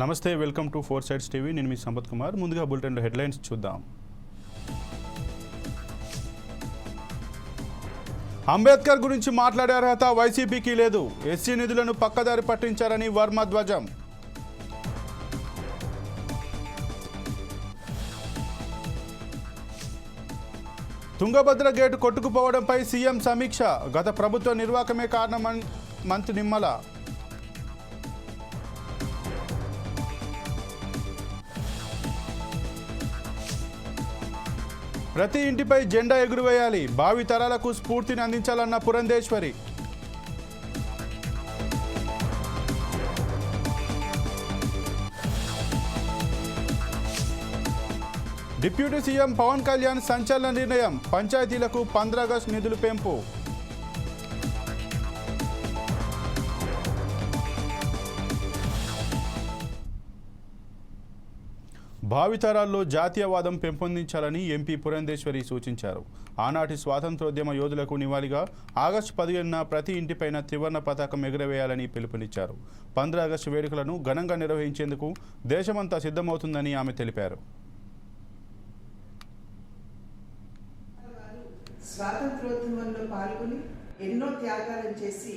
నమస్తే welcome to four sides TV. నేను మీ సంపత్ కుమార్. ముందుగా బులెటిన్లో హెడ్లైన్స్ చూద్దాం. అంబేద్కర్ గురించి మాట్లాడే అర్హత వైసీపీకి లేదు. ఎస్సీ నిధులను పక్కదారి పట్టించారని వర్మ ధ్వజం. తుంగభద్ర గేటు కొట్టుకుపోవడంపై సీఎం సమీక్ష. గత ప్రభుత్వ నిర్వాహకమే కారణమని మంత్రి నిమ్మల. ప్రతి ఇంటిపై జెండా ఎగురవేయాలి. భావి తరాలకు స్ఫూర్తిని అందించాలన్న పురంధేశ్వరి. డిప్యూటీ సీఎం పవన్ కళ్యాణ్ సంచలన నిర్ణయం. పంచాయతీలకు పంద్రాగస్టు నిధులు పెంపు. భావితరాల్లో జాతీయవాదం పెంపొందించాలని ఎంపీ పురంధేశ్వరి సూచించారు. ఆనాటి స్వాతంత్రోద్యమ యోధులకు నివాళిగా ఆగస్టు పదిహేనున ప్రతి ఇంటిపైన త్రివర్ణ పతాకం ఎగురవేయాలని పిలుపునిచ్చారు. పంద్ర ఆగస్టు వేడుకలను ఘనంగా నిర్వహించేందుకు దేశమంతా సిద్ధమవుతుందని ఆమె తెలిపారు. స్వాతంత్రోద్యమంలో పాల్గొని ఎన్నో త్యాగాలను చేసి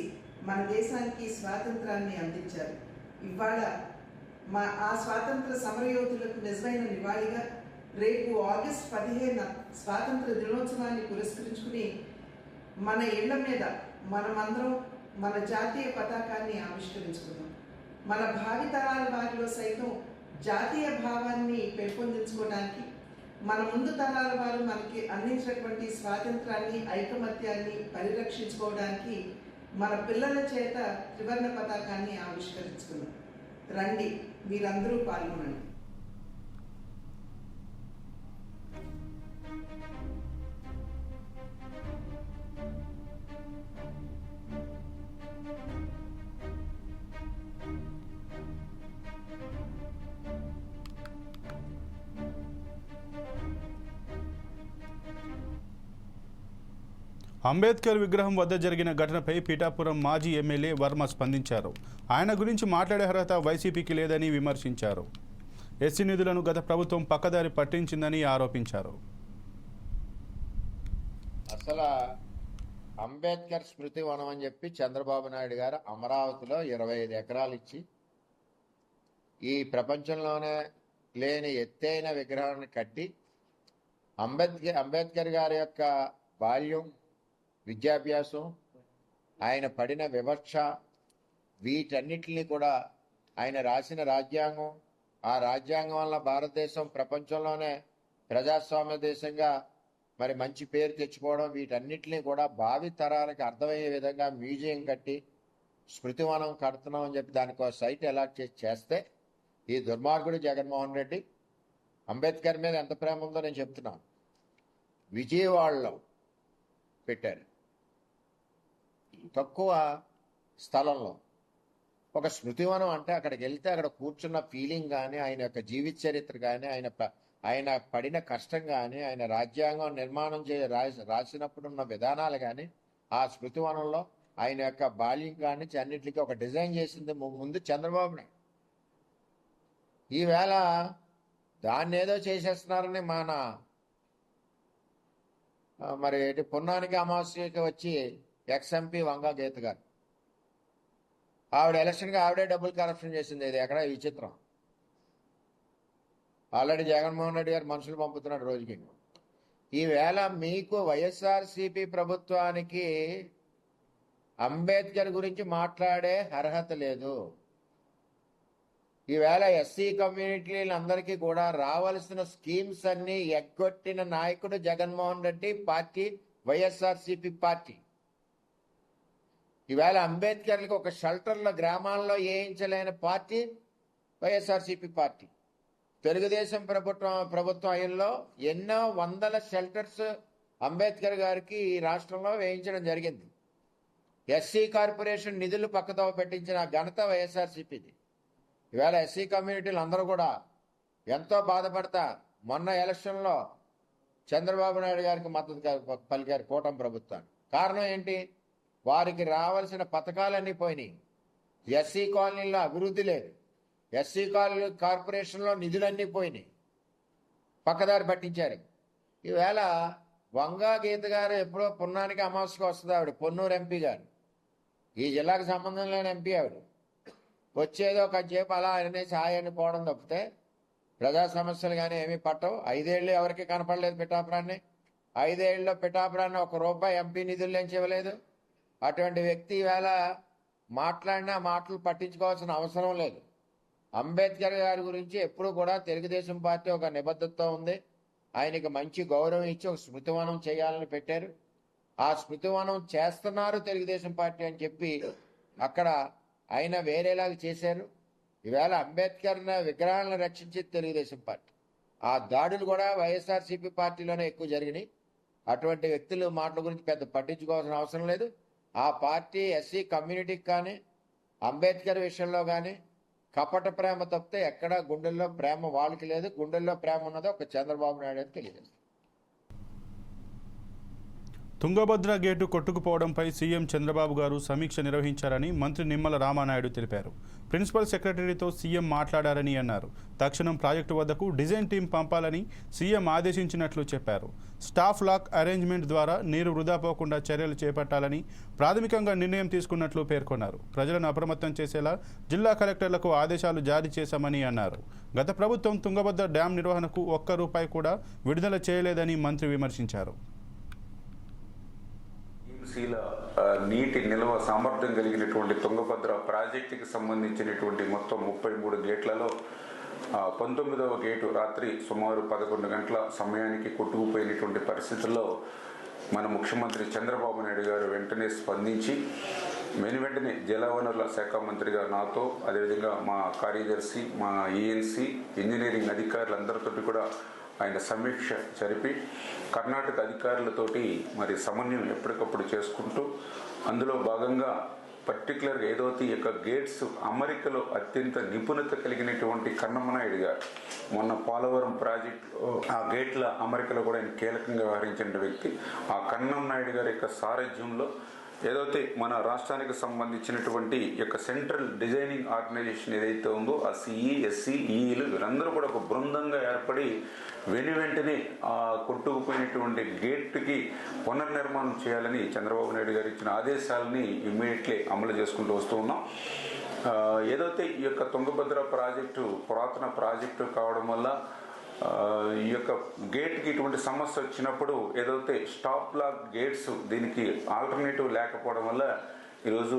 మన దేశానికి స్వాతంత్రాన్ని అందించారు. ఇవాళ మా ఆ స్వాతంత్ర సమరయోధులకు నిజమైన నివాళిగా రేపు ఆగస్ట్ పదిహేను స్వాతంత్ర దినోత్సవాన్ని పురస్కరించుకుని మన ఇళ్ళ మీద మనమందరం మన జాతీయ పతాకాన్ని ఆవిష్కరించుకుందాం. మన భావితరాల వారిలో సైతం జాతీయ భావాన్ని పెంపొందించుకోవడానికి మన ముందు తరాల వారు మనకి అందించినటువంటి స్వాతంత్రాన్ని ఐకమత్యాన్ని పరిరక్షించుకోవడానికి మన పిల్లల చేత త్రివర్ణ పతాకాన్ని ఆవిష్కరించుకున్నాం రండి. మీరందరూ పాల్గొనండి. అంబేద్కర్ విగ్రహం వద్ద జరిగిన ఘటనపై పీఠాపురం మాజీ ఎమ్మెల్యే వర్మ స్పందించారు. ఆయన గురించి మాట్లాడే అర్హత వైసీపీకి లేదని విమర్శించారు. ఎస్సీ నిధులను గత ప్రభుత్వం పక్కదారి పట్టించిందని ఆరోపించారు. అసలు అంబేద్కర్ స్మృతి వనం అని చెప్పి చంద్రబాబు నాయుడు గారు అమరావతిలో ఇరవై ఐదు ఎకరాలు ఇచ్చి ఈ ప్రపంచంలోనే లేని ఎత్తైన విగ్రహాన్ని కట్టి అంబేద్కర్ అంబేద్కర్ గారి యొక్క బాల్యం విద్యాభ్యాసం ఆయన పడిన వివక్ష వీటన్నిటిని కూడా ఆయన రాసిన రాజ్యాంగం ఆ రాజ్యాంగం వల్ల భారతదేశం ప్రపంచంలోనే ప్రజాస్వామ్య దేశంగా మరి మంచి పేరు తెచ్చుకోవడం వీటన్నిటిని కూడా భావి తరాలకు అర్థమయ్యే విధంగా మ్యూజియం కట్టి స్మృతివనం కడుతున్నాం అని చెప్పి దానికి ఒక సైట్ అలాట్ చేసి చేస్తే ఈ దుర్మార్గుడు జగన్మోహన్ రెడ్డి అంబేద్కర్ మీద ఎంత ప్రేమ ఉందో నేను చెప్తున్నాను. విజయవాడలో పెట్టారు. తక్కువ స్థలంలో. ఒక స్మృతివనం అంటే అక్కడికి వెళ్తే అక్కడ కూర్చున్న ఫీలింగ్ కానీ ఆయన యొక్క జీవిత చరిత్ర కానీ ఆయన ప- ఆయన పడిన కష్టం కానీ ఆయన రాజ్యాంగం నిర్మాణం చే రాసి- రాసినప్పుడు ఉన్న విధానాలు కానీ ఆ స్మృతివనంలో ఆయన యొక్క బాల్యం కానీ అన్నింటికి ఒక డిజైన్ చేసింది ముందు చంద్రబాబు నాయుడు. ఈవేళ దాన్ని ఏదో చేసేస్తున్నారని మన మరి ఏంటి పున్నానికి అమావాస్యకి వచ్చి ఎక్స్ఎంపీ వంగా గీత గారు. ఆవిడ ఎలక్షన్కి ఆవిడే డబ్బులు కరప్షన్ చేసింది. ఇది ఎక్కడ విచిత్రం ఆల్రెడీ జగన్మోహన్ రెడ్డి గారు మనుషులు పంపుతున్నాడు రోజుకి. ఈవేళ మీకు వైఎస్ఆర్సిపి ప్రభుత్వానికి అంబేద్కర్ గురించి మాట్లాడే అర్హత లేదు. ఈవేళ ఎస్సీ కమ్యూనిటీలందరికీ కూడా రావాల్సిన స్కీమ్స్ అన్ని ఎగ్గొట్టిన నాయకుడు Jaganmohan Reddy party YSRCP party. ఈవేళ అంబేద్కర్లకు ఒక షెల్టర్లో గ్రామాల్లో వేయించలేని పార్టీ వైఎస్ఆర్సిపి పార్టీ. తెలుగుదేశం ప్రభుత్వం ప్రభుత్వం అయ్యంలో ఎన్నో వందల షెల్టర్స్ అంబేద్కర్ గారికి ఈ రాష్ట్రంలో వేయించడం జరిగింది. ఎస్సీ కార్పొరేషన్ నిధులు పక్కతో పెట్టించిన ఘనత వైఎస్ఆర్సీపీది. ఈవేళ ఎస్సీ కమ్యూనిటీలు అందరూ కూడా ఎంతో బాధపడతా మొన్న ఎలక్షన్లో చంద్రబాబు నాయుడు గారికి మద్దతు పలికారు కూటమి ప్రభుత్వాన్ని. కారణం ఏంటి? వారికి రావాల్సిన పథకాలన్నీ పోయినాయి. ఎస్సీ కాలనీలో అభివృద్ధి లేదు. ఎస్సీ కాలనీ కార్పొరేషన్లో నిధులన్నీ పోయినాయి. పక్కదారి పట్టించారు. ఈవేళ వంగా గీత గారు ఎప్పుడో పున్నానికి అమావాస్యకు వస్తుంది ఆవిడ పొన్నూరు ఎంపీ గారు. ఈ జిల్లాకు సంబంధం లేని ఎంపీ ఆవిడ. వచ్చేదో కొంచెంసేపు అలా అనేసి ఆయన్ని పోవడం తప్పితే ప్రజా సమస్యలు కానీ ఏమీ పట్టవు. ఐదేళ్ళు ఎవరికి కనపడలేదు పిఠాపురాన్ని. ఐదేళ్ళలో పిఠాపురాన్ని ఒక రూపాయి ఎంపీ నిధులు నుంచి ఇవ్వలేదు. అటువంటి వ్యక్తి ఈవేళ మాట్లాడినా మాటలు పట్టించుకోవాల్సిన అవసరం లేదు. అంబేద్కర్ గారి గురించి ఎప్పుడు కూడా తెలుగుదేశం పార్టీ ఒక నిబద్ధతతో ఉంది. ఆయనకి మంచి గౌరవం ఇచ్చి ఒక స్మృతివనం చేయాలని పెట్టారు. ఆ స్మృతివనం చేస్తున్నారు తెలుగుదేశం పార్టీ అని చెప్పి అక్కడ ఆయన వేరేలాగా చేశారు. ఈవేళ అంబేద్కర్ విగ్రహాలను రక్షించేది తెలుగుదేశం పార్టీ. ఆ దాడులు కూడా వైఎస్ఆర్సీపీ పార్టీలోనే ఎక్కువ జరిగినాయి. అటువంటి వ్యక్తులు మాటల గురించి పెద్ద పట్టించుకోవాల్సిన అవసరం లేదు. ఆ పార్టీ ఎస్సీ కమ్యూనిటీకి కానీ అంబేద్కర్ విషయంలో కానీ కపట ప్రేమ తప్పితే ఎక్కడ గుండెల్లో ప్రేమ వాళ్ళకి లేదు. గుండెల్లో ప్రేమ ఉన్నదో ఒక చంద్రబాబు నాయుడు అని తెలియదు తుంగభద్ర గేటు కొట్టుకుపోవడంపై సీఎం చంద్రబాబు గారు సమీక్ష నిర్వహించారని మంత్రి నిమ్మల రామానాయుడు తెలిపారు. ప్రిన్సిపల్ సెక్రటరీతో సీఎం మాట్లాడారని అన్నారు. తక్షణం ప్రాజెక్టు వద్దకు డిజైన్ టీం పంపాలని సీఎం ఆదేశించినట్లు చెప్పారు. స్టాఫ్ లాక్ అరేంజ్మెంట్ ద్వారా నీరు వృధా పోకుండా చర్యలు చేపట్టాలని ప్రాథమికంగా నిర్ణయం తీసుకున్నట్లు పేర్కొన్నారు. ప్రజలను అప్రమత్తం చేసేలా జిల్లా కలెక్టర్లకు ఆదేశాలు జారీ చేశామని అన్నారు. గత ప్రభుత్వం తుంగభద్ర డ్యాం నిర్వహణకు ఒక్క రూపాయి కూడా విడుదల చేయలేదని మంత్రి విమర్శించారు. సీల నీటి నిల్వ సామర్థ్యం కలిగినటువంటి తుంగభద్ర ప్రాజెక్టుకి సంబంధించినటువంటి మొత్తం ముప్పై మూడు గేట్లలో పంతొమ్మిదవ గేటు రాత్రి సుమారు పదకొండు గంటల సమయానికి కొట్టుకుపోయినటువంటి పరిస్థితుల్లో మన ముఖ్యమంత్రి చంద్రబాబు నాయుడు గారు వెంటనే స్పందించి వెను వెంటనే జలవనరుల శాఖ మంత్రిగా నాతో అదేవిధంగా మా కార్యదర్శి మా ఈఎన్సీ ఇంజనీరింగ్ అధికారులందరితోటి కూడా ఆయన సమీక్ష జరిపి కర్ణాటక అధికారులతోటి మరి సమన్వయం ఎప్పటికప్పుడు చేసుకుంటూ అందులో భాగంగా పర్టికులర్గా ఏదైతే ఈ యొక్క గేట్స్ అమరికలో అత్యంత నిపుణత కలిగినటువంటి కన్నమనాయుడు గారు. మొన్న పోలవరం ప్రాజెక్టులో ఆ గేట్ల అమరికలో కూడా ఆయన కీలకంగా వ్యవహరించిన వ్యక్తి. ఆ కన్నం నాయుడు గారి యొక్క సారథ్యంలో ఏదైతే మన రాష్ట్రానికి సంబంధించినటువంటి యొక్క సెంట్రల్ డిజైనింగ్ ఆర్గనైజేషన్ ఏదైతే ఉందో ఆ సిఈ ఎస్సీ ఈఈలు వీరందరూ కూడా ఒక బృందంగా ఏర్పడి వెను వెంటనే ఆ కొట్టుకుపోయినటువంటి గేట్కి పునర్నిర్మాణం చేయాలని చంద్రబాబు నాయుడు గారు ఇచ్చిన ఆదేశాలని ఇమ్మీడియట్లీ అమలు చేసుకుంటూ వస్తూ ఉన్నాం. ఏదైతే ఈ యొక్క తుంగభద్ర ప్రాజెక్టు పురాతన ప్రాజెక్టు కావడం వల్ల ఈ యొక్క గేట్కి ఇటువంటి సమస్య వచ్చినప్పుడు ఏదైతే స్టాప్ లాక్ గేట్స్ దీనికి ఆల్టర్నేటివ్ లేకపోవడం వల్ల ఈరోజు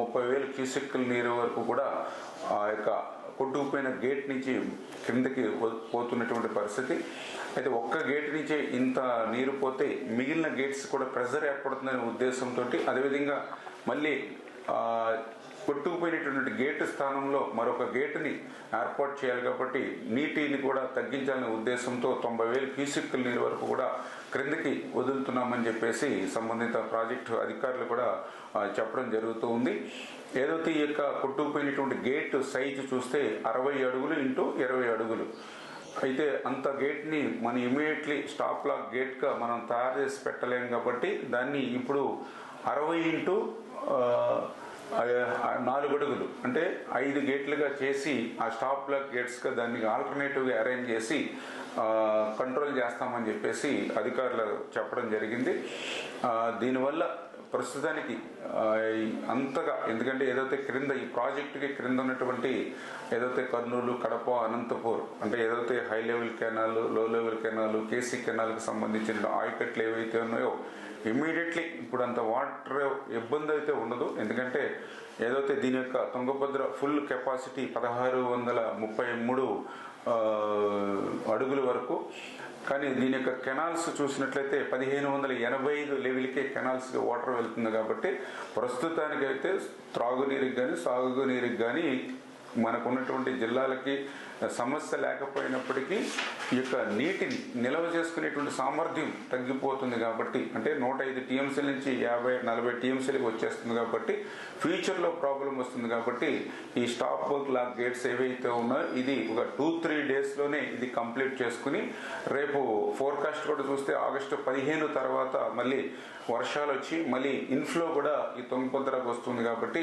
ముప్పై వేలు క్యూసెక్కుల నీరు వరకు కూడా ఆ యొక్క కొట్టుకుపోయిన గేట్ నుంచి క్రిందకి పోతున్నటువంటి పరిస్థితి. అయితే ఒక్క గేట్ నుంచే ఇంత నీరు పోతే మిగిలిన గేట్స్ కూడా ప్రెజర్ ఏర్పడుతుందనే ఉద్దేశంతో అదేవిధంగా మళ్ళీ కొట్టుకుపోయినటువంటి గేటు స్థానంలో మరొక గేటుని ఏర్పాటు చేయాలి కాబట్టి నీటిని కూడా తగ్గించాలనే ఉద్దేశంతో తొంభై వేల క్యూసెక్కుల నీరు వరకు కూడా క్రిందకి వదులుతున్నామని చెప్పేసి సంబంధిత ప్రాజెక్టు అధికారులు కూడా చెప్పడం జరుగుతూ ఉంది. ఏదైతే ఈ యొక్క కొట్టుకుపోయినటువంటి గేటు సైజు చూస్తే అరవై అడుగులు ఇంటూ ఇరవై అడుగులు. అయితే అంత గేట్ని మనం ఇమీడియట్లీ స్టాప్ లాక్ గేట్గా మనం తయారు చేసి పెట్టలేము కాబట్టి దాన్ని ఇప్పుడు అరవై ఇంటూ నాలుగు అడుగులు. అంటే ఐదు గేట్లుగా చేసి ఆ స్టాప్ బ్లాక్ గేట్స్గా దాన్ని ఆల్టర్నేటివ్గా అరేంజ్ చేసి కంట్రోల్ చేస్తామని చెప్పేసి అధికారులు చెప్పడం జరిగింది. దీనివల్ల ప్రస్తుతానికి అంతగా ఎందుకంటే ఏదైతే క్రింద ఈ ప్రాజెక్టుకి క్రింద ఉన్నటువంటి ఏదైతే కర్నూలు కడప అనంతపూర్ అంటే ఏదైతే హై లెవెల్ కెనాల్లో లెవెల్ కెనాల్ కేసీ కెనాల్కి సంబంధించిన ఆయకట్లు ఏవైతే ఉన్నాయో ఇమీడియట్లీ ఇప్పుడు అంత వాటర్ ఇబ్బంది అయితే ఉండదు. ఎందుకంటే ఏదైతే దీని యొక్క తుంగభద్ర ఫుల్ కెపాసిటీ పదహారు వందల ముప్పై మూడు అడుగుల వరకు కానీ దీని యొక్క కెనాల్స్ చూసినట్లయితే పదిహేను వందల ఎనభై ఐదు లెవెల్కే కెనాల్స్ వాటర్ వెళ్తుంది కాబట్టి ప్రస్తుతానికైతే త్రాగునీరుకి కానీ సాగునీరుకి కానీ మనకున్నటువంటి జిల్లాలకి సమస్య లేకపోయినప్పటికీ ఈ యొక్క నీటిని నిల్వ చేసుకునేటువంటి సామర్థ్యం తగ్గిపోతుంది కాబట్టి అంటే నూట ఐదు టీఎంసీల నుంచి యాభై నలభై టీఎంసీలకు వచ్చేస్తుంది కాబట్టి ఫ్యూచర్లో ప్రాబ్లం వస్తుంది కాబట్టి ఈ స్టాప్ వర్క్ లాక్ గేట్స్ ఏవైతే ఉన్నాయో ఇది ఒక టూ త్రీ డేస్లోనే ఇది కంప్లీట్ చేసుకుని రేపు ఫోర్కాస్ట్ కూడా చూస్తే ఆగస్టు పదిహేను తర్వాత మళ్ళీ వర్షాలు వచ్చి మళ్ళీ ఇన్ఫ్లో కూడా ఈ తుంగభద్రకు వస్తుంది కాబట్టి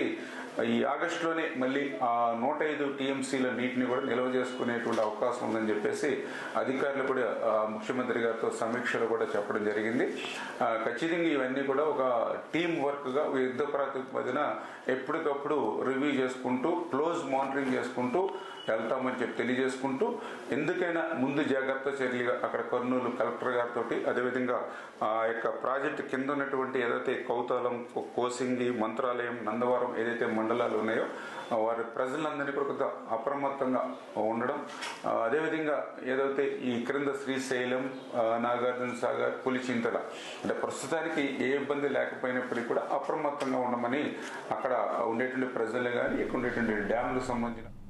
ఈ ఆగస్టులోనే మళ్ళీ ఆ నూట ఐదు టీఎంసీల నీటిని కూడా నిల్వ చేసుకునేటువంటి అవకాశం ఉందని చెప్పేసి అధికారులు కూడా ముఖ్యమంత్రి గారితో సమీక్షలు కూడా చెప్పడం జరిగింది. ఖచ్చితంగా ఇవన్నీ కూడా ఒక టీం వర్క్గా యుద్ధ ప్రాతిపదిన ఎప్పటికప్పుడు రివ్యూ చేసుకుంటూ క్లోజ్ మానిటరింగ్ చేసుకుంటూ వెళ్తామని చెప్పి తెలియజేసుకుంటూ ఎందుకైనా ముందు జాగ్రత్త చర్యలుగా అక్కడ కర్నూలు కలెక్టర్ గారితో అదేవిధంగా ఆ యొక్క ప్రాజెక్టు కింద ఉన్నటువంటి ఏదైతే కౌతాలం కోసింగి మంత్రాలయం నందవరం ఏదైతే మండలాలు ఉన్నాయో వారి ప్రజలందరినీ కూడా కొంత అప్రమత్తంగా ఉండడం అదేవిధంగా ఏదైతే ఈ క్రింద శ్రీశైలం నాగార్జున సాగర్ పులిచింతల అంటే ప్రస్తుతానికి ఏ ఇబ్బంది లేకపోయినప్పటికీ కూడా అప్రమత్తంగా ఉండమని అక్కడ ఉండేటువంటి ప్రజలు కానీ ఇక్కడ ఉండేటువంటి డ్యాములకు సంబంధించిన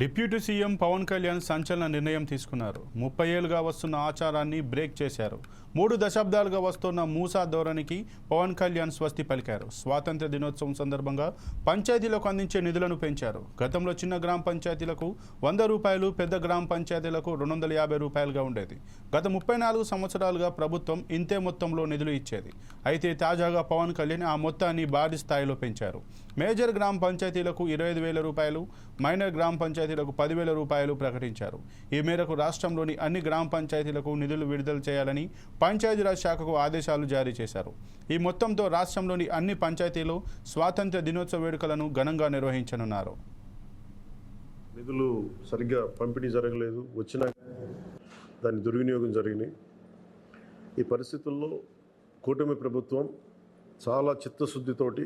డిప్యూటీ సీఎం పవన్ కళ్యాణ్ సంచలన నిర్ణయం తీసుకున్నారు. ముప్పై ఏళ్ళుగా వస్తున్న ఆచారాన్ని బ్రేక్ చేశారు. మూడు దశాబ్దాలుగా వస్తున్న మూసా ధోరణికి పవన్ కళ్యాణ్ స్వస్తి పలికారు. స్వాతంత్ర దినోత్సవం సందర్భంగా పంచాయతీలకు అందించే నిధులను పెంచారు. గతంలో చిన్న గ్రామ పంచాయతీలకు వంద రూపాయలు పెద్ద గ్రామ పంచాయతీలకు రెండు వందల యాభై రూపాయలుగా ఉండేది. గత ముప్పై నాలుగు సంవత్సరాలుగా ప్రభుత్వం ఇంతే మొత్తంలో నిధులు ఇచ్చేది. అయితే తాజాగా పవన్ కళ్యాణ్ ఆ మొత్తాన్ని భారీ స్థాయిలో పెంచారు. మేజర్ గ్రామ పంచాయతీలకు ఇరవై ఐదు వేల రూపాయలు మైనర్ గ్రామ పంచాయతీలకు పదివేల రూపాయలు ప్రకటించారు. ఈ మేరకు రాష్ట్రంలోని అన్ని గ్రామ పంచాయతీలకు నిధులు విడుదల చేయాలని పంచాయతీరాజ్ శాఖకు ఆదేశాలు జారీ చేశారు. ఈ మొత్తంతో రాష్ట్రంలోని అన్ని పంచాయతీలు స్వాతంత్ర్య దినోత్సవ వేడుకలను ఘనంగా నిర్వహించనున్నారు. నిధులు సరిగ్గా పంపిణీ జరగలేదు. వచ్చినా దాని దుర్వినియోగం జరిగినాయి. ఈ పరిస్థితుల్లో కూటమి ప్రభుత్వం చాలా చిత్తశుద్ధితోటి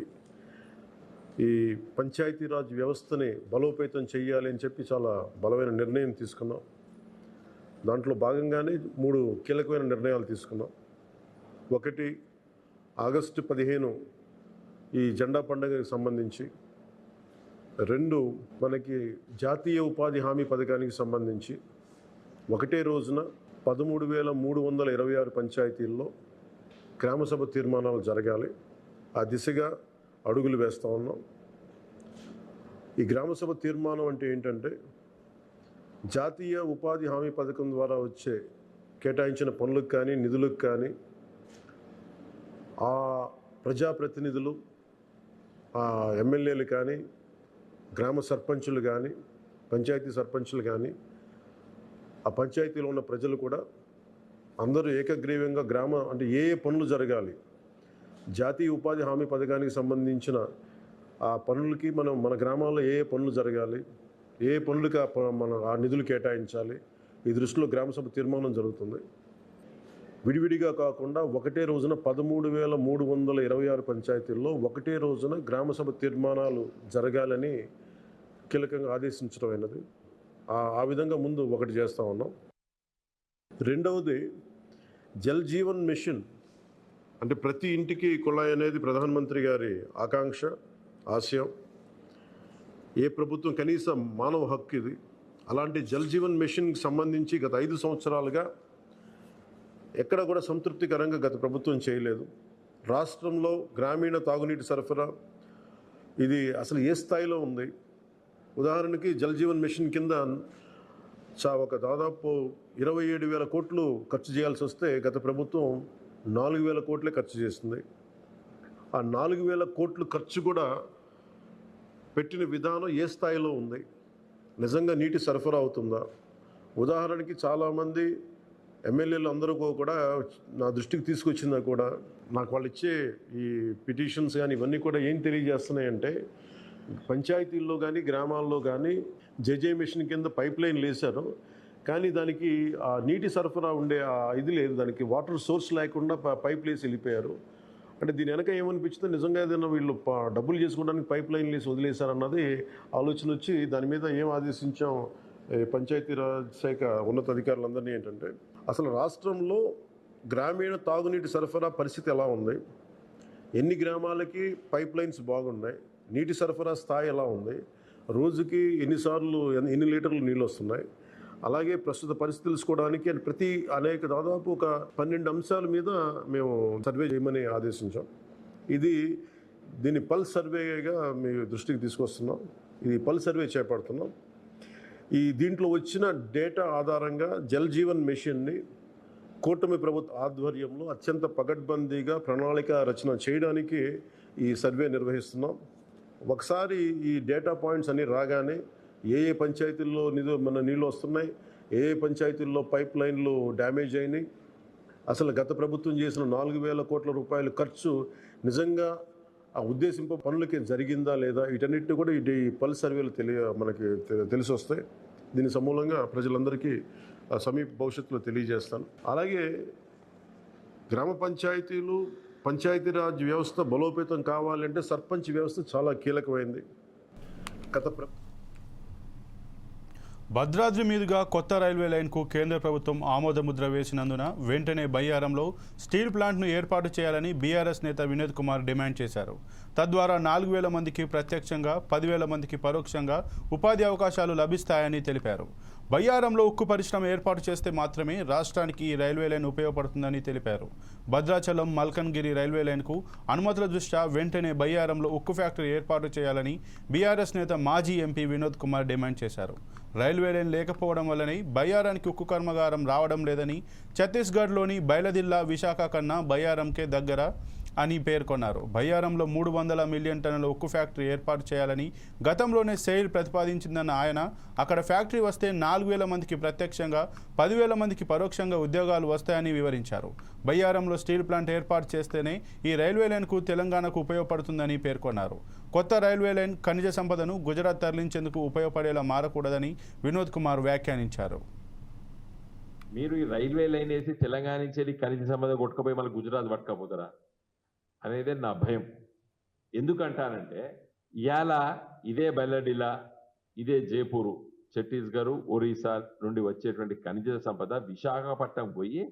ఈ పంచాయతీరాజ్ వ్యవస్థని బలోపేతం చేయాలి అని చెప్పి చాలా బలమైన నిర్ణయం తీసుకున్నాం. దాంట్లో భాగంగానే మూడు కీలకమైన నిర్ణయాలు తీసుకున్నాం. ఒకటి ఆగస్టు పదిహేను ఈ జెండా పండుగకి సంబంధించి. రెండు మనకి జాతీయ ఉపాధి హామీ పథకానికి సంబంధించి. ఒకటే రోజున పదమూడు వేల మూడు వందల ఇరవై ఆరు పంచాయతీల్లో గ్రామసభ తీర్మానాలు జరగాలి. ఆ దిశగా అడుగులు వేస్తూ ఉన్నాం. ఈ గ్రామసభ తీర్మానం అంటే ఏంటంటే జాతీయ ఉపాధి హామీ పథకం ద్వారా వచ్చే కేటాయించిన పనులకు కానీ నిధులకు కానీ ఆ ప్రజాప్రతినిధులు ఆ ఎమ్మెల్యేలు కానీ గ్రామ సర్పంచులు కానీ పంచాయతీ సర్పంచులు కానీ ఆ పంచాయతీలో ఉన్న ప్రజలు కూడా అందరూ ఏకగ్రీవంగా గ్రామ అంటే ఏ ఏ పనులు జరగాలి జాతీయ ఉపాధి హామీ పథకానికి సంబంధించిన ఆ పనులకి మనం మన గ్రామాల్లో ఏ ఏ పనులు జరగాలి ఏ పనులకు మనం ఆ నిధులు కేటాయించాలి? ఈ దృష్టిలో గ్రామసభ తీర్మానం జరుగుతుంది. విడివిడిగా కాకుండా ఒకటే రోజున పదమూడు వేల మూడు వందల ఇరవై ఆరు పంచాయతీల్లో ఒకటే రోజున గ్రామసభ తీర్మానాలు జరగాలని కీలకంగా ఆదేశించడం అయినది. ఆ- ఆ విధంగా ముందు ఒకటి చేస్తూ ఉన్నాం. రెండవది జల్ జీవన్ మిషన్ అంటే ప్రతి ఇంటికి కుళాయి అనేది ప్రధానమంత్రి గారి ఆకాంక్ష ఆశయం. ఏ ప్రభుత్వం కనీసం మానవ హక్కు ఇది? అలాంటి జల్ జీవన్ మిషన్కి సంబంధించి గత ఐదు సంవత్సరాలుగా ఎక్కడ కూడా సంతృప్తికరంగా గత ప్రభుత్వం చేయలేదు. రాష్ట్రంలో గ్రామీణ తాగునీటి సరఫరా ఇది అసలు ఏ స్థాయిలో ఉంది? ఉదాహరణకి జల్ జీవన్ మిషన్ కింద చా ఒక దాదాపు ఇరవై ఏడు వేల కోట్లు ఖర్చు చేయాల్సి వస్తే గత ప్రభుత్వం నాలుగు వేల కోట్లే ఖర్చు చేస్తుంది ఆ నాలుగు వేల కోట్లు ఖర్చు కూడా పెట్టిన విధానం ఏ స్థాయిలో ఉంది? నిజంగా నీటి సరఫరా అవుతుందా? ఉదాహరణకి చాలామంది ఎమ్మెల్యేలు అందరూ కూడా నా దృష్టికి తీసుకొచ్చిందా కూడా నాకు వాళ్ళు ఇచ్చే ఈ పిటిషన్స్ కానీ ఇవన్నీ కూడా ఏం తెలియజేస్తున్నాయంటే పంచాయతీల్లో కానీ గ్రామాల్లో కానీ జేజే మిషన్ కింద పైప్ లైన్ వేశారు కానీ దానికి ఆ నీటి సరఫరా ఉండే ఆ ఇది లేదు దానికి వాటర్ సోర్స్ లేకుండా పైప్ లేసి వెళ్ళిపోయారు. అంటే దీని వెనక ఏమనిపించిందో నిజంగా ఏదైనా వీళ్ళు డబ్బులు చేసుకోవడానికి పైప్ లైన్ వేసి వదిలేశారన్నది ఆలోచన వచ్చి దాని మీద ఏం ఆదేశించాం ఈ పంచాయతీరాజ్ శాఖ ఉన్నతాధికారులందరినీ ఏంటంటే అసలు రాష్ట్రంలో గ్రామీణ తాగునీటి సరఫరా పరిస్థితి ఎలా ఉంది? ఎన్ని గ్రామాలకి పైప్ లైన్స్ బాగున్నాయి? నీటి సరఫరా స్థాయి ఎలా ఉంది? రోజుకి ఎన్నిసార్లు ఎన్ని లీటర్లు నీళ్ళు వస్తున్నాయి? అలాగే ప్రస్తుత పరిస్థితి తెలుసుకోవడానికి ప్రతి అనేక దాదాపు ఒక పన్నెండు అంశాల మీద మేము సర్వే చేయమని ఆదేశించాం. ఇది దీన్ని పల్ సర్వేగా మీ దృష్టికి తీసుకొస్తున్నాం. ఇది పల్ సర్వే చేపడుతున్నాం. ఈ దీంట్లో వచ్చిన డేటా ఆధారంగా జల్ జీవన్ మిషన్ని కూటమి ప్రభుత్వ ఆధ్వర్యంలో అత్యంత పగడ్బందీగా ప్రణాళిక రచన చేయడానికి ఈ సర్వే నిర్వహిస్తున్నాం. ఒకసారి ఈ డేటా పాయింట్స్ అన్ని రాగానే ఏ ఏ పంచాయతీల్లో నిధు మన నీళ్ళు వస్తున్నాయి ఏ ఏ పంచాయతీల్లో పైప్ లైన్లు డ్యామేజ్ అయినాయి. అసలు గత ప్రభుత్వం చేసిన నాలుగు వేల కోట్ల రూపాయల ఖర్చు నిజంగా ఆ ఉద్దేశింపు పనులకి జరిగిందా లేదా వీటన్నిటిని కూడా ఈ పల్స్ సర్వేలు తెలియ మనకి తె- తెలిసి వస్తాయి. దీని సమూలంగా ప్రజలందరికీ ఆ సమీప భవిష్యత్తులో తెలియజేస్తాను. అలాగే గ్రామ పంచాయతీలు పంచాయతీరాజ్ వ్యవస్థ బలోపేతం కావాలంటే సర్పంచ్ వ్యవస్థ చాలా కీలకమైంది. గత ప్ర భద్రాద్రి మీదుగా కొత్త రైల్వే లైన్కు కేంద్ర ప్రభుత్వం ఆమోదముద్ర వేసినందున వెంటనే బయ్యారంలో స్టీల్ ప్లాంట్ను ఏర్పాటు చేయాలని బీఆర్ఎస్ నేత వినోద్ కుమార్ డిమాండ్ చేశారు. తద్వారా నాలుగు వేల మందికి ప్రత్యక్షంగా పదివేల మందికి పరోక్షంగా ఉపాధి అవకాశాలు లభిస్తాయని తెలిపారు. బయ్యారంలో ఉక్కు పరిశ్రమ ఏర్పాటు చేస్తే మాత్రమే రాష్ట్రానికి ఈ రైల్వే లైన్ ఉపయోగపడుతుందని తెలిపారు. భద్రాచలం మల్కన్గిరి రైల్వే లైన్కు అనుమతుల దృష్ట్యా వెంటనే బయ్యారంలో ఉక్కు ఫ్యాక్టరీ ఏర్పాటు చేయాలని బీఆర్ఎస్ నేత మాజీ ఎంపీ వినోద్ కుమార్ డిమాండ్ చేశారు. రైల్వే లైన్ లేకపోవడం వల్లనే బయ్యారానికి ఉక్కు కర్మాగారం రావడం లేదని ఛత్తీస్గఢ్లోని బయలదిల్లా విశాఖ కన్నా బయ్యారంకే దగ్గర అని పేర్కొన్నారు. బయ్యారంలో మూడు వందల మిలియన్ టన్నుల ఉక్కు ఫ్యాక్టరీ ఏర్పాటు చేయాలని గతంలోనే సెయిల్ ప్రతిపాదించిందన్న ఆయన అక్కడ ఫ్యాక్టరీ వస్తే నాలుగు వేల మందికి ప్రత్యక్షంగా పదివేల మందికి పరోక్షంగా ఉద్యోగాలు వస్తాయని వివరించారు. బయ్యారంలో స్టీల్ ప్లాంట్ ఏర్పాటు చేస్తేనే ఈ రైల్వే లైన్కు తెలంగాణకు ఉపయోగపడుతుందని పేర్కొన్నారు. కొత్త రైల్వే లైన్ ఖనిజ సంపదను గుజరాత్ తరలించేందుకు ఉపయోగపడేలా మారకూడదని వినోద్ కుమార్ వ్యాఖ్యానించారు. మీరు ఈ రైల్వే లైన్ వేసి తెలంగాణ నుంచి ఖనిజ సంపద కొట్టుకుపోయి మళ్ళీ గుజరాత్ పట్టుకపోతారా? అనేది నా భయం. ఎందుకంటానంటే ఇవాళ ఇదే బెల్లడిలా ఇదే జైపూరు ఛత్తీస్గఢ్ ఒరిస్సా నుండి వచ్చేటువంటి ఖనిజ సంపద విశాఖపట్నం పోయి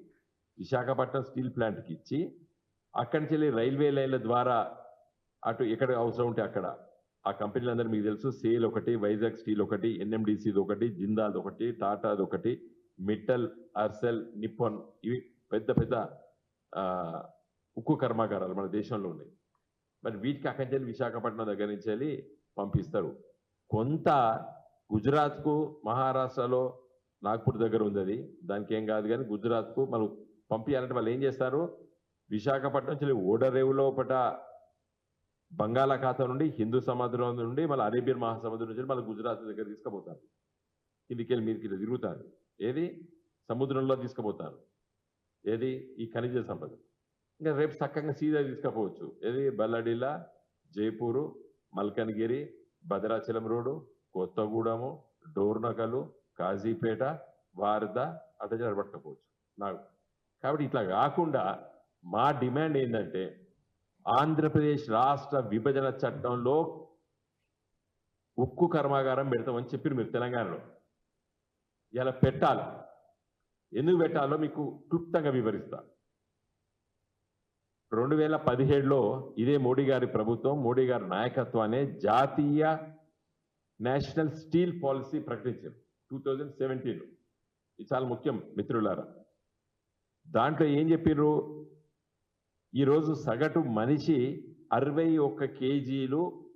విశాఖపట్నం స్టీల్ ప్లాంట్కి ఇచ్చి అక్కడి నుంచి వెళ్ళి రైల్వే లైన్ల ద్వారా అటు ఎక్కడ అవసరం ఉంటే అక్కడ. ఆ కంపెనీలందరూ మీకు తెలుసు సేల్ ఒకటి వైజాగ్ స్టీల్ ఒకటి ఎన్ఎండిసిది ఒకటి జిందాల్ ఒకటి టాటాది ఒకటి మిట్టల్ అర్సెల్ నిప్పన్ ఇవి పెద్ద పెద్ద ఉక్కు కర్మాగారాలు మన దేశంలో ఉన్నాయి. మరి వీటికి అక్కడి వెళ్ళి విశాఖపట్నం దగ్గర నుంచి వెళ్ళి పంపిస్తారు. కొంత గుజరాత్కు మహారాష్ట్రలో నాగ్పూర్ దగ్గర ఉంది అది. దానికి ఏం కాదు కానీ గుజరాత్కు మనం పంపించాలంటే వాళ్ళు ఏం చేస్తారు? విశాఖపట్నం నుంచి ఓడరేవులో పట బంగాళాఖాతం నుండి హిందూ సముద్రం నుండి మళ్ళీ అరేబియన్ మహాసముద్రం నుంచి మళ్ళీ గుజరాత్ దగ్గర తీసుకుపోతారు. కిందికెళ్ళి మీదకి కింద తిరుగుతారు. ఏది? సముద్రంలో తీసుకుపోతారు. ఏది? ఈ ఖనిజ సంపద. ఇంకా రేపు చక్కగా సీదా తీసుకపోవచ్చు. ఏది? బల్లడిలా జైపూరు మల్కన్గిరి భద్రాచలం రోడ్డు కొత్తగూడెము డోర్నకలు కాజీపేట వారద అట్లా జరపట్టుకపోవచ్చు నాకు. కాబట్టి ఇట్లా కాకుండా మా డిమాండ్ ఏంటంటే ఆంధ్రప్రదేశ్ రాష్ట్ర విభజన చట్టంలో ఉక్కు కర్మాగారం పెడతామని చెప్పారు మీరు తెలంగాణలో. ఇలా పెట్టాలి. ఎందుకు పెట్టాలో మీకు క్లుప్తంగా వివరిస్తాను రెండు వేల పదిహేడులో ఇదే మోడీ గారి ప్రభుత్వం మోడీ గారి నాయకత్వాన్ని జాతీయ నేషనల్ స్టీల్ పాలసీ ప్రకటించారు టూ థౌజండ్ సెవెంటీన్ ఇది చాలా ముఖ్యం మిత్రులారా. దాంట్లో ఏం చెప్పిర్రు? ఈరోజు సగటు మనిషి అరవై ఒక్క కేజీలు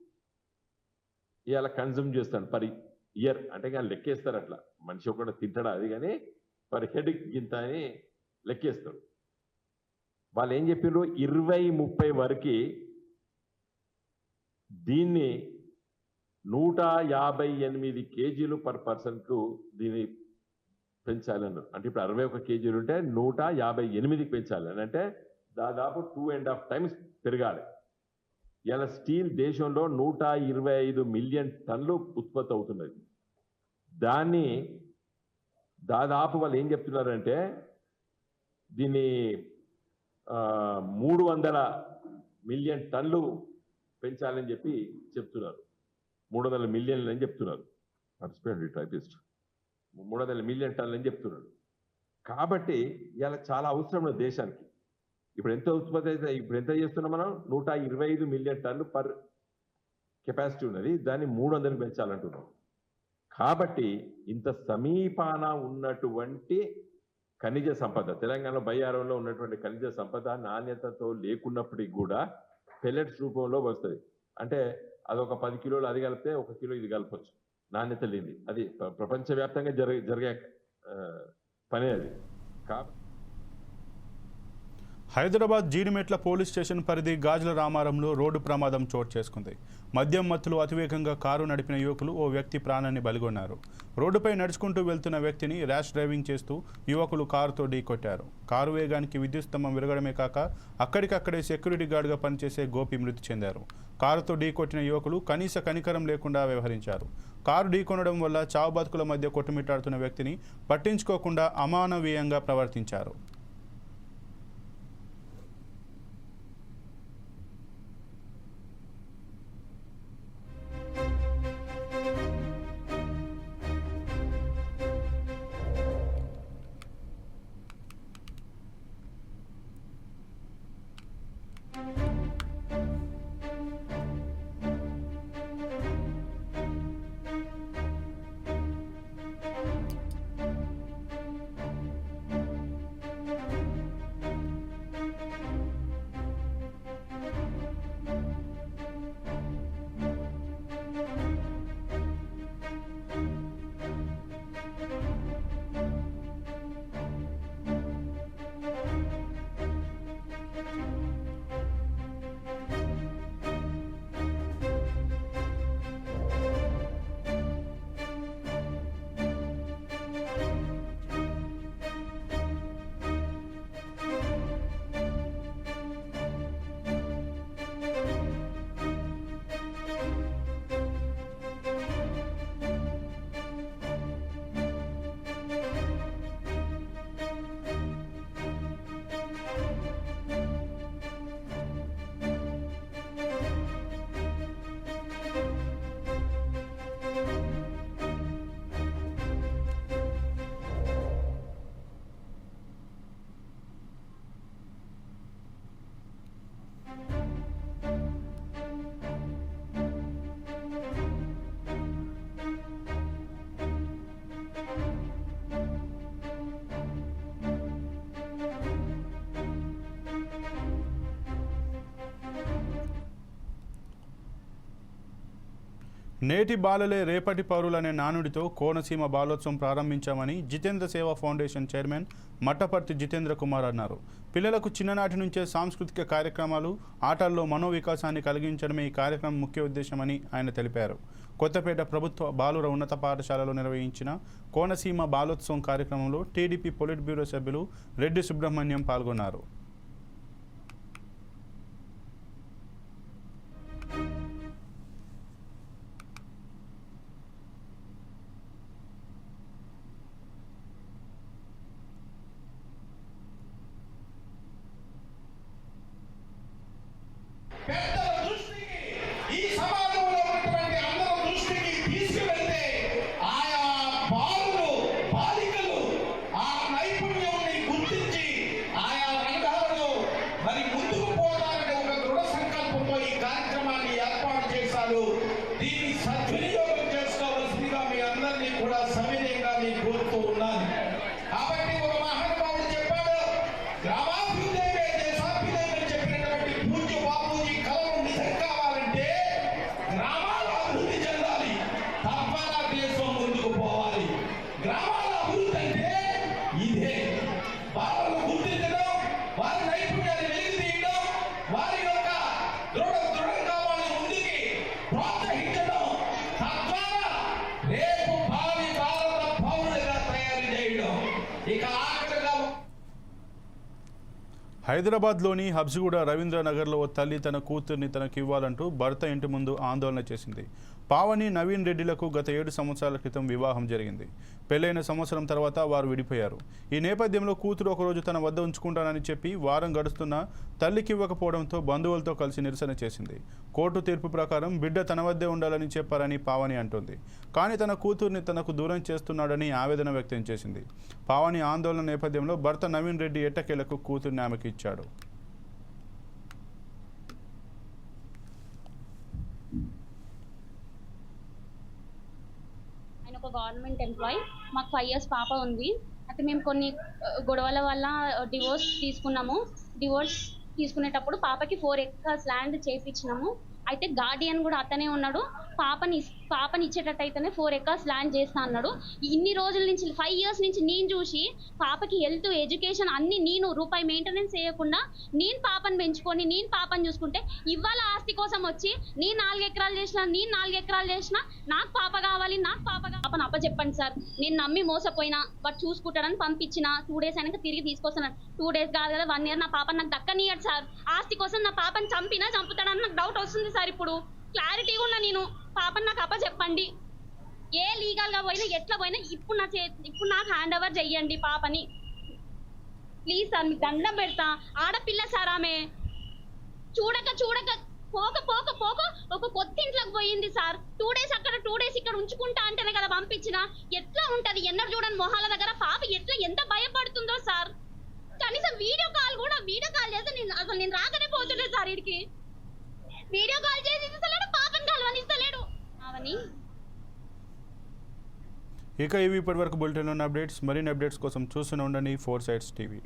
ఇవాళ కన్జ్యూమ్ చేస్తాడు పర్ ఇయర్. అంటే కానీ లెక్కేస్తారు అట్లా. మనిషి ఒకటి తింటాడా? అది కానీ పర్ హెడ్ గింత అని లెక్కేస్తాడు. వాళ్ళు ఏం చెప్పిండ్రు ఇరవై ముప్పై వరకు దీన్ని నూట యాభై ఎనిమిది కేజీలు పర్ పర్సన్కు దీన్ని పెంచాలన్నారు. అంటే ఇప్పుడు అరవై ఒక కేజీలు ఉంటే నూట యాభై ఎనిమిదికి పెంచాలి అని అంటే దాదాపు టూ అండ్ హాఫ్ టైమ్స్ పెరగాలి. ఇలా స్టీల్ దేశంలో నూట ఇరవై ఐదు మిలియన్ టన్లు ఉత్పత్తి అవుతున్నది. దాన్ని దాదాపు వాళ్ళు ఏం చెప్తున్నారంటే దీన్ని మూడు వందల మిలియన్ టన్నులు పెంచాలని చెప్పి చెప్తున్నారు. మూడు వందల మిలియన్లు అని చెప్తున్నారు. మర్చిపోయండి టైపిస్ట్ మూడు వందల మిలియన్ టన్లు అని చెప్తున్నాడు కాబట్టి ఇలా చాలా అవసరం ఉంది దేశానికి. ఇప్పుడు ఎంత ఉత్పత్తి అయితే ఇప్పుడు ఎంత చేస్తున్నాం మనం? నూట ఇరవై ఐదు మిలియన్ టన్లు పర్ కెపాసిటీ ఉన్నది. దాన్ని మూడు వందలకు పెంచాలంటున్నాం. కాబట్టి ఇంత సమీపాన ఉన్నటువంటి ఖనిజ సంపద. తెలంగాణ బయ్యారంలో ఉన్నటువంటి ఖనిజ సంపద నాణ్యతతో లేకున్నప్పటికి కూడా పెల్లెట్స్ రూపంలో వస్తుంది. అంటే అదొక పది కిలోలు అది కలిపితే ఒక కిలో ఇది కలపచ్చు. నాణ్యత లేనిది. అది ప్ర- ప్రపంచవ్యాప్తంగా జరిగే జరిగే పని పనే అది. కాబట్టి హైదరాబాద్ జీడిమెట్ల పోలీస్ స్టేషన్ పరిధి గాజుల రామారంలో రోడ్డు ప్రమాదం చోటు చేసుకుంది. మద్యం మత్తులో అతివేగంగా కారు నడిపిన యువకులు ఓ వ్యక్తి ప్రాణాన్ని బలిగొన్నారు. రోడ్డుపై నడుచుకుంటూ వెళ్తున్న వ్యక్తిని ర్యాష్ డ్రైవింగ్ చేస్తూ యువకులు కారుతో ఢీకొట్టారు. కారు వేగానికి విద్యుత్ స్తంభం విరగడమే కాక అక్కడికక్కడే సెక్యూరిటీ గార్డుగా పనిచేసే గోపి మృతి చెందారు. కారుతో ఢీకొట్టిన యువకులు కనీస కనికరం లేకుండా వ్యవహరించారు. కారు ఢీకొనడం వల్ల చావు బతుకుల మధ్య కొట్టుమిట్టాడుతున్న వ్యక్తిని పట్టించుకోకుండా అమానవీయంగా ప్రవర్తించారు. నేటి బాలలే రేపటి పౌరులనే నానుడితో కోనసీమ బాలోత్సవం ప్రారంభించామని జితేంద్ర సేవా ఫౌండేషన్ చైర్మన్ మట్టపర్తి జితేంద్ర కుమార్ అన్నారు. పిల్లలకు చిన్ననాటి నుంచే సాంస్కృతిక కార్యక్రమాలు ఆటల్లో మనోవికాసాన్ని కలిగించడమే ఈ కార్యక్రమం ముఖ్య ఉద్దేశమని ఆయన తెలిపారు. కొత్తపేట ప్రభుత్వ బాలుర ఉన్నత పాఠశాలలో నిర్వహించిన కోనసీమ బాలోత్సవం కార్యక్రమంలో టీడీపీ పొలిట్ బ్యూరో సభ్యులు రెడ్డి సుబ్రహ్మణ్యం పాల్గొన్నారు. హైదరాబాద్లోని హబ్సిగూడ రవీంద్రనగర్లో ఓ తల్లి తన కూతుర్ని తనకు ఇవ్వాలంటూ భర్త ఇంటి ముందు ఆందోళన చేసింది. పావని నవీన్ రెడ్డిలకు గత ఏడు సంవత్సరాల క్రితం వివాహం జరిగింది. పెళ్ళైన సంవత్సరం తర్వాత వారు విడిపోయారు. ఈ నేపథ్యంలో కూతురు ఒకరోజు తన వద్ద ఉంచుకుంటానని చెప్పి వారం గడుస్తున్నా తల్లికి ఇవ్వకపోవడంతో బంధువులతో కలిసి నిరసన చేసింది. కోర్టు తీర్పు ప్రకారం బిడ్డ తన వద్దే ఉండాలని చెప్పారని పావని అంటుంది. కానీ తన కూతుర్ని తనకు దూరం చేస్తున్నాడని ఆవేదన వ్యక్తం చేసింది. పావని ఆందోళన నేపథ్యంలో భర్త నవీన్ రెడ్డి ఎట్టకేలకు కూతుర్ని ఆమెకు ఇచ్చాడు ఒక గవర్నమెంట్ ఎంప్లాయీ మాకు ఫైవ్ ఇయర్స్ పాప ఉంది. అయితే మేము కొన్ని గొడవల వల్ల డివోర్స్ తీసుకున్నాము. డివోర్స్ తీసుకునేటప్పుడు పాపకి ఫోర్ ఎక్కర్స్ ల్యాండ్ చేయించినాము అయితే గార్డియన్ కూడా అతనే ఉన్నాడు. పాపని పాపని ఇచ్చేటట్టయితేనే ఫోర్ ఎకర్స్ ల్యాండ్ చేస్తా అన్నాడు. ఇన్ని రోజుల నుంచి ఫైవ్ ఇయర్స్ నుంచి నేను చూసి పాపకి హెల్త్ ఎడ్యుకేషన్ అన్ని నేను రూపాయి మెయింటెనెన్స్ చేయకుండా నేను పాపని పెంచుకొని నేను పాపని చూసుకుంటే ఇవాళ ఆస్తి కోసం వచ్చి నేను నాలుగు ఎకరాలు చేసిన నేను నాలుగు ఎకరాలు చేసిన నాకు పాప కావాలి నాకు పాప పాపను అప్ప చెప్పండి సార్. నేను నమ్మి మోసపోయినా వాడు చూసుకుంటాడని పంపించిన టూ డేస్ అయినాక తిరిగి తీసుకొస్తున్నాను టూ డేస్ కాదు కదా వన్ ఇయర్ నా పాప నాకు దక్కనియడు సార్. ఆస్తి కోసం నా పాపని చంపినా చంపుతాడని నాకు డౌట్ వస్తుంది సార్ ఇప్పుడు. క్లారిటీగా ఉన్నా నేను. పాపని నాకు అప్ప చెప్పండి. ఏ లీగల్గా పోయినా ఎట్లా పోయినా ఇప్పుడు నా చే ఇప్పుడు నాకు హ్యాండ్ ఓవర్ చెయ్యండి పాపని. ప్లీజ్ సార్ మీకు దండం పెడతా. ఆడపిల్ల సార్ ఆమె. చూడక చూడక పోక పోక పోక ఒక కొత్త ఇంట్లోకి పోయింది సార్. టూ డేస్ అక్కడ టూ డేస్ ఇక్కడ ఉంచుకుంటా అంటేనే కదా పంపించిన. ఎట్లా ఉంటది? ఎన్నడు చూడని మొహాల దగ్గర పాప ఎట్లా ఎంత భయపడుతుందో సార్. కనీసం వీడియో కాల్ కూడా వీడియో కాల్ చేస్తే నేను అసలు నేను రాకనే పోతుండే సార్ వీడికి వీడియో కాల్ చేసి ఇస్తలేడు పాపని కలవనిస్తలేడు అవని? ఇక ఇవి ఇప్పటివరకు బులెటిన్ ఉన్న అప్డేట్స్. మరిన్ని అప్డేట్స్ కోసం చూస్తూనే ఉండండి ఫోర్ సైడ్స్ టీవీ.